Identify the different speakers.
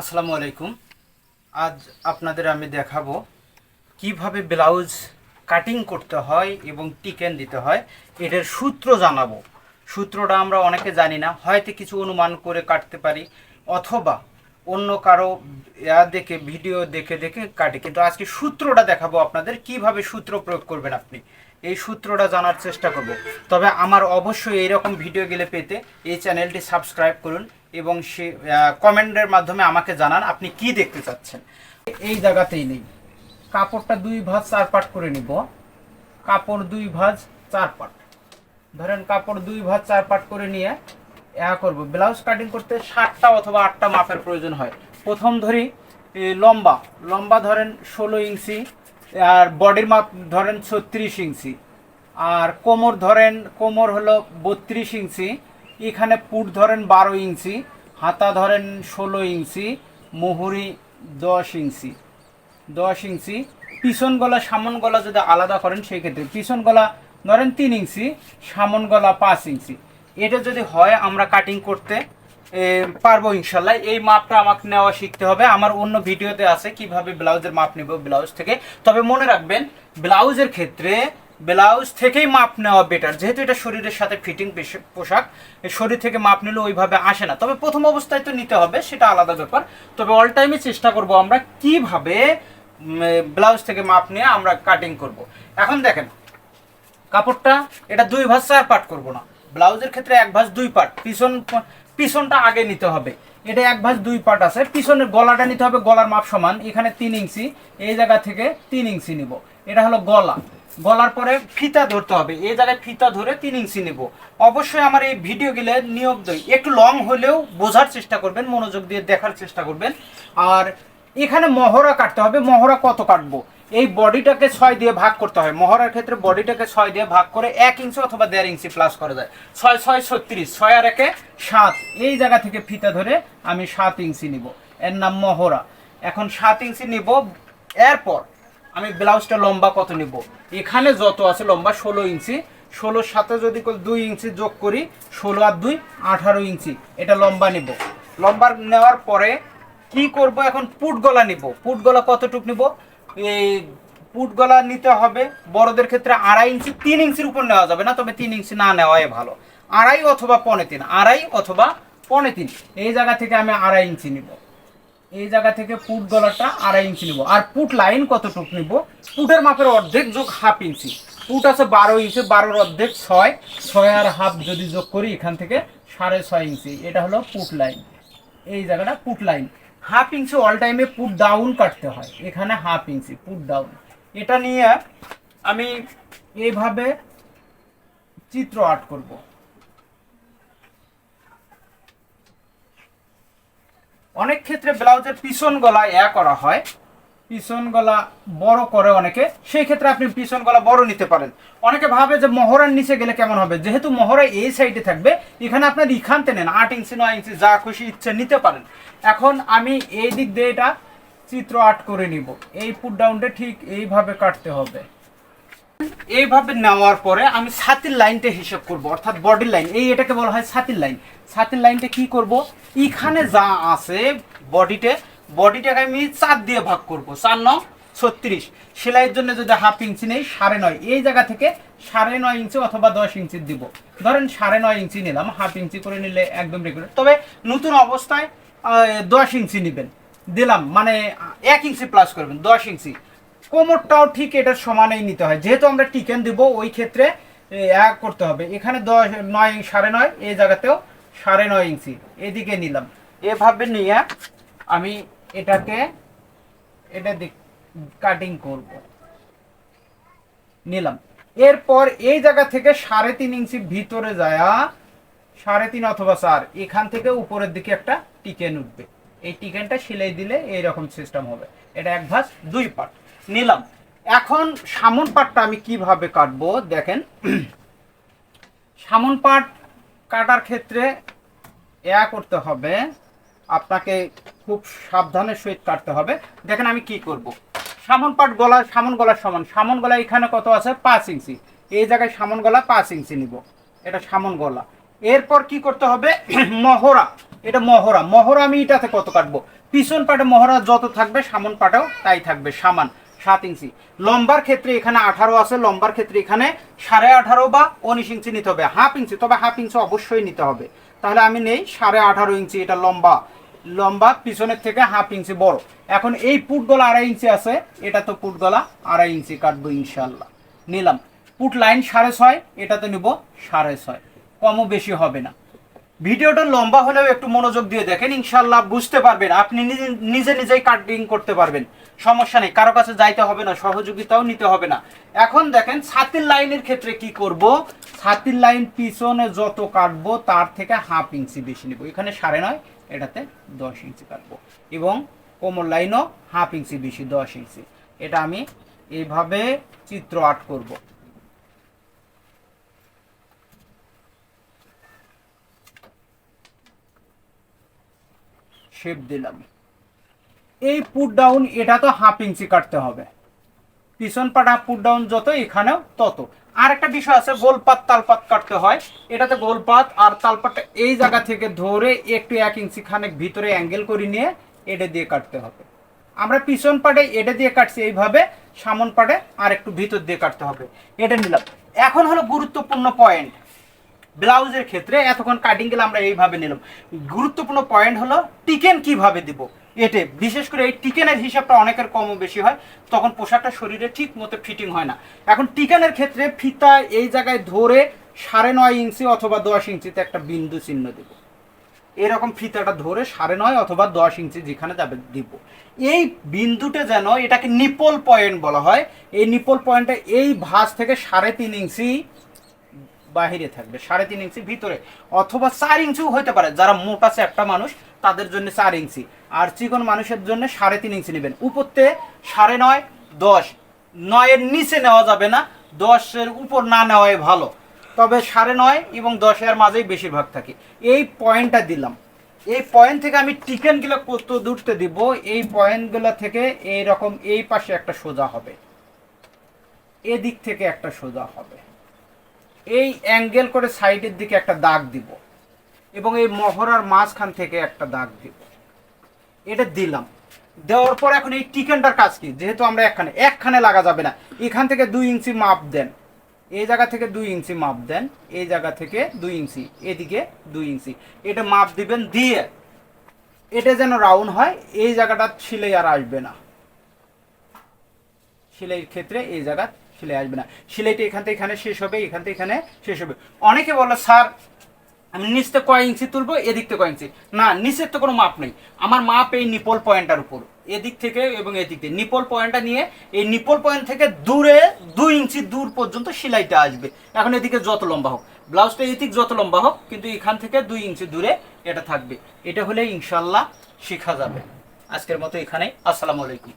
Speaker 1: আসসালামু আলাইকুম। আজ আপনাদের আমি দেখাবো কীভাবে ব্লাউজ কাটিং করতে হয় এবং টিকেন দিতে হয়, এটার সূত্র জানাব। সূত্রটা আমরা অনেকে জানি না, হয়তো কিছু অনুমান করে কাটতে পারি, অথবা অন্য কারও ইয়া দেখে, ভিডিও দেখে দেখে কাটে। কিন্তু আজকে সূত্রটা দেখাবো আপনাদের, কীভাবে সূত্র প্রয়োগ করবেন আপনি। এই সূত্রটা জানার চেষ্টা করব। তবে আমার অবশ্যই এইরকম ভিডিও গেলে পেতে এই চ্যানেলটি সাবস্ক্রাইব করুন এবং সে কমেন্টের মাধ্যমে আমাকে জানান আপনি কি দেখতে চাচ্ছেন। এই জায়গাতেই নেই। কাপড়টা দুই ভাঁজ চার পাট করে নিব। কাপড় দুই ভাঁজ চার পাট। ধরেন কাপড় দুই ভাঁজ চার পাট করে নিয়ে ইয়া করব। ব্লাউজ কাটিং করতে সাতটা অথবা আটটা মাপের প্রয়োজন হয়। প্রথম ধরি লম্বা। লম্বা ধরেন ষোলো ইঞ্চি, আর বডির মাপ ধরেন ছত্রিশ ইঞ্চি। আর কোমর ধরেন, কোমর হলো বত্রিশ ইঞ্চি এখানে পুট ধরেন বারো ইঞ্চি, হাতা ধরেন ষোলো ইঞ্চি, মুহুরি দশ ইঞ্চি। দশ ইঞ্চি। পিছন গলা, সামন গলা যদি আলাদা করেন সেই ক্ষেত্রে পিছন গলা ধরেন তিন ইঞ্চি, সামন গলা পাঁচ ইঞ্চি। এটা যদি হয়, আমরা কাটিং করতে পারব ইনশাল্লাহ। এই মাপটা আমাকে নেওয়া শিখতে হবে। আমার অন্য ভিডিওতে আছে কীভাবে ব্লাউজের মাপ নেব ব্লাউজ থেকে। তবে মনে রাখবেন ব্লাউজের ক্ষেত্রে ব্লাউজ থেকেই মাপ নেওয়া বেটার যেহেতু এটা শরীরের সাথে ফিটিং পোশাক শরীর থেকে মাপ নিলে ওইভাবে আসে না। তবে প্রথম অবস্থায় তো নিতে হবে, সেটা আলাদা ব্যাপার। তবে অল টাইমে চেষ্টা করব আমরা কীভাবে ব্লাউজ থেকে মাপ নিয়ে আমরা কাটিং করব। এখন দেখেন, কাপড়টা, এটা দুই ভাঁজ চার পাট করব না। ব্লাউজের ক্ষেত্রে এক ভাঁজ দুই পাট পিছন, পিছনটা আগে নিতে হবে। এটা এক ভাঁজ দুই পাট আছে। পিছনের গলাটা নিতে হবে, গলার মাপ সমান। এখানে তিন ইঞ্চি, এই জায়গা থেকে তিন ইঞ্চি নিব। এটা হলো গলা। গলার পরে ফিতা ধরতে হবে। এই জায়গায় ফিতা ধরে তিন ইঞ্চি নিব। অবশ্যই আমার এই ভিডিও নিয়োগ দই একটু লং হলেও বোঝার চেষ্টা করবেন, মনোযোগ দিয়ে দেখার চেষ্টা করবেন। আর এখানে মহড়া কাটতে হবে। মহড়া কত কাটবো? এই বডিটাকে ছয় দিয়ে ভাগ করতে হয়। মহড়ার ক্ষেত্রে বডিটাকে ছয় দিয়ে ভাগ করে এক ইঞ্চি অথবা দেড় ইঞ্চি প্লাস করা যায় ছয় ছয়, ছত্রিশ, ছয় আর একে সাত। এই জায়গা থেকে ফিতা ধরে আমি সাত ইঞ্চি নিব। এর নাম মহড়া। এখন সাত ইঞ্চি নিব। এরপর আমি ব্লাউজটা লম্বা কত নিব? এখানে যত আছে লম্বা ষোলো ইঞ্চি। ষোলোর সাথে যদি দুই ইঞ্চি যোগ করি, ষোলো আর দুই, আঠারো ইঞ্চি। এটা লম্বা নিব। লম্বা নেওয়ার পরে কি করব এখন? পুট গলা নিব। পুট গলা কতটুক নিব? এই পুট গলা নিতে হবে বড়দের ক্ষেত্রে আড়াই ইঞ্চি, তিন ইঞ্চির উপর নেওয়া যাবে না, তবে তিন ইঞ্চি না নেওয়াই ভালো। আড়াই অথবা পনে তিন, আড়াই অথবা পনে তিন। এই জায়গা থেকে আমি আড়াই ইঞ্চি নিব। এই জায়গা থেকে পুট গলাটা আড়াই ইঞ্চি নিব। আর পুট লাইন কতটুক নিব? পুটের মাপের অর্ধেক যোগ হাফ ইঞ্চি পুট আছে বারো ইঞ্চি বারোর অর্ধেক ছয়। ছয় আর হাফ যদি যোগ করি, এখান থেকে সাড়ে ছয় ইঞ্চি এটা হলো পুট লাইন এই জায়গাটা put line half inch all টাইমে পুট ডাউন কাটতে হয়। এখানে হাফ ইঞ্চি পুট ডাউন এটা নিয়ে আমি এইভাবে চিত্র আর্ট করব। অনেক ক্ষেত্রে ব্লাউজের পিছন গলা ইয়া করা হয়। পিছন গলা বড় করে অনেকে, সেই ক্ষেত্রে আপনি পিছন গলা বড় নিতে পারেন। অনেকে ভাবে যে মহরার নিচে গেলে কেমন হবে? যেহেতু মহড়া এই সাইডে থাকবে, এখানে আপনার ইখানতে নেন, আট ইঞ্চি, নয় ইঞ্চি, যা খুশি ইচ্ছে নিতে পারেন। এখন আমি এই দিক দিয়ে এটা চিত্র আর্ট করে নিব। এই পুট ডাউনটা ঠিক এইভাবে কাটতে হবে। এইভাবে নেওয়ার পরে আমি ছাতির লাইনটা হিসাব করব, অর্থাৎ বডির লাইন এই এটাকে বলা হয় ছাতির লাইন ছাতির লাইনটা কি করব? এখানে যা আছে বডিতে বডিটাকে আমি চার দিয়ে ভাগ করব, চার ন ছত্রিশ। সেলাইয়ের জন্য যদি হাফ ইঞ্চি নেই, সাড়ে নয়। এই জায়গা থেকে সাড়ে নয় ইঞ্চি অথবা দশ ইঞ্চি দিব। ধরেন সাড়ে নয় ইঞ্চি নিলাম হাফ ইঞ্চি করে নিলে একদম রেগুলার তবে নতুন অবস্থায় দশ ইঞ্চি নেবেন। দিলাম মানে এক ইঞ্চি প্লাস করবেন, দশ ইঞ্চি কোমরটাও ঠিক এটার সমানেই নিতে হয়। যেহেতু আমরা টিকেন দিব, ওই ক্ষেত্রে এক করতে হবে। এখানে দশ, নয়, সাড়ে নয় এই জায়গাতেও সাড়ে নয় ইঞ্চি। এদিকে নিলাম। এভাবে নিয়ে আমি এটাকে, এটা কাটিং করব। নিলাম। এরপর এই জায়গা থেকে সাড়ে তিন ইঞ্চি ভিতরে যায়া, সাড়ে তিন অথবা চার, এখান থেকে উপরের দিকে একটা টিকেন উঠবে। এই টিকেনটা সেলাই দিলে এইরকম সিস্টেম হবে। এটা এক ভাঁজ দুই পাট নিলাম। এখন সামন পাটটা আমি কীভাবে কাটবো দেখেন। সামন পাট কাটার ক্ষেত্রে এয়া করতে হবে। আপনাকে খুব সাবধানের সহিত কাটতে হবে। দেখেন আমি কি করব। সামন পাট গলা, সামন গলার সমান। সামন গলা এখানে কত আছে? পাঁচ ইঞ্চি। এই জায়গায় সামন গলা পাঁচ ইঞ্চি নিব। এটা সামন গলা। এরপর কি করতে হবে? মহড়া। এটা মহড়া। মহড়া আমি এটাতে কত কাটবো? পিছন পাটে মহড়া যত থাকবে, সামন পাটেও তাই থাকবে, সামান। সাত ইঞ্চি। লম্বার ক্ষেত্রে এখানে আঠারো আছে, লম্বার ক্ষেত্রে এখানে সাড়ে আঠারো বা উনিশ ইঞ্চি নিতে হবে। হাফ ইঞ্চি, তবে হাফ ইঞ্চি অবশ্যই নিতে হবে। তাহলে আমি নেই, সাড়ে আঠারো ইঞ্চি, এটা লম্বা। লম্বা পিছনের থেকে হাফ ইঞ্চি বড়। এখন এই পুট গলা আড়াই ইঞ্চি আছে, এটা তো পুট গলা আড়াই ইঞ্চি কাটবো ইনশাল্লাহ নিলাম। পুট লাইন সাড়ে ছয় এটা তো নিব সাড়ে ছয়। কমও বেশি হবে না। ভিডিওটা লম্বা হলেও একটু মনোযোগ দিয়ে দেখেন ইনশাল্লাহ বুঝতে পারবেন। আপনি নিজে নিজে নিজেই কাটিং করতে পারবেন। সমস্যা নেই, কারও কাছে যাইতে হবে না, সহযোগিতাও নিতে হবে না। এখন দেখেন, ছাতির লাইনের ক্ষেত্রে কি করব? ছাতির লাইন পিছনে যত কাটবো, তার থেকে হাফ ইঞ্চি বেশি নিব। এখানে সাড়ে নয়, এটাতে দশ ইঞ্চি কাটবো। এবং কোমর লাইনও হাফ ইঞ্চি বেশি, দশ ইঞ্চি। এটা আমি এইভাবে চিত্র আর্ট করব। শেপ দিলাম। এই পুট ডাউন এটা তো হাফ ইঞ্চি কাটতে হবে। পিছন পাটা পুট ডাউন যত, এখানেও তত। আর একটা বিষয় আছে গোলপাত তালপাত কাটতে হয়। এটাতে গোলপাত আর তালপাতটা এই জায়গা থেকে ধরে একটু এক ইঞ্চি খানেক ভিতরে অ্যাঙ্গেল করে নিয়ে এটা দিয়ে কাটতে হবে। আমরা পিছন পাটে এটা দিয়ে কাটছি এইভাবে, সামন পাটে আর একটু ভিতর দিয়ে কাটতে হবে। এটা নিলাম। এখন হলো গুরুত্বপূর্ণ পয়েন্ট ব্লাউজের ক্ষেত্রে এতক্ষণ কাটিং গেলে আমরা এইভাবে নিলাম। গুরুত্বপূর্ণ পয়েন্ট হলো টিকেন কীভাবে দিব? এটে বিশেষ করে এই টিকেনের হিসাবটা অনেকের কম বেশি হয়, তখন পোশাকটা শরীরে ঠিক মতো ফিটিং হয় না। এখন টিকেনের ক্ষেত্রে ফিতা এই জায়গায় ধরে সাড়ে নয় ইঞ্চি অথবা দশ ইঞ্চিতে একটা বিন্দু চিহ্ন দেব। এরকম ফিতাটা ধরে সাড়ে নয় অথবা দশ ইঞ্চি যেখানে যাবে দিব। এই বিন্দুটা যেন এটাকে নিপল পয়েন্ট বলা হয়, এই নিপল পয়েন্টটা এই ভাঁজ থেকে সাড়ে তিন ইঞ্চি বাহিরে থাকবে। সাড়ে তিন ইঞ্চি ভিতরে অথবা চার ইঞ্চিও হতে পারে। যারা মোটা একটা মানুষ, তাদের জন্য চার ইঞ্চি। আর চিকন মানুষের জন্য সাড়ে তিন ইঞ্চি নেবেন। উপরতে সাড়ে নয়, দশ। নয়ের নিচে নেওয়া যাবে না। দশের উপর না নেওয়াই ভালো। তবে সাড়ে নয় এবং দশের মাঝেই বেশিরভাগ থাকে। এই পয়েন্টটা দিলাম। এই পয়েন্ট থেকে আমি টিকেনগুলো কত দূরতে দিব? এই পয়েন্টগুলো থেকে এই রকম এই পাশে একটা সোজা হবে। এদিক থেকে একটা সোজা হবে। এই অ্যাঙ্গেল করে সাইডের দিকে একটা দাগ দিব এবং এই মহড়ার মাঝখান থেকে একটা দাগ দিব। এটা দিলাম। দেওয়ার পর এখন এই টিকেনটার কাজ কি? যেহেতু আমরা একখানে একখানে লাগা যাবে না। এখান থেকে দুই ইঞ্চি মাপ দেন। এই জায়গা থেকে দুই ইঞ্চি মাপ দেন। এই জায়গা থেকে দুই ইঞ্চি। এদিকে দুই ইঞ্চি। এটা মাপ দিবেন দিয়ে। এটা যেন রাউন্ড হয়, এই জায়গাটা ছিলে আর আসবে না। সেলাইয়ের ক্ষেত্রে এই জায়গা সেলাই আসবে না। সেলাইটা এখান থেকে এখানে শেষ হবে, এখান থেকে এখানে শেষ হবে। অনেকে বলে, স্যার, আমি নিচ থেকে কয় ইঞ্চি তুলবো, এদিক থেকে কয় ইঞ্চি? না, নিচের তো কোনো মাপ নেই। আমার মাপ এই নিপল পয়েন্টটার উপর। এদিক থেকে এবং এদিক থেকে নিপল পয়েন্টটা নিয়ে এই নিপল পয়েন্ট থেকে দূরে দুই ইঞ্চি দূর পর্যন্ত সেলাইটা আসবে। এখন এদিকে যত লম্বা হোক। ব্লাউজটা এদিক যত লম্বা হোক, কিন্তু এখান থেকে দুই ইঞ্চি দূরে এটা থাকবে। এটা হলে ইনশাল্লাহ শেখা যাবে। আজকের মতো এখানেই। আসসালামু আলাইকুম।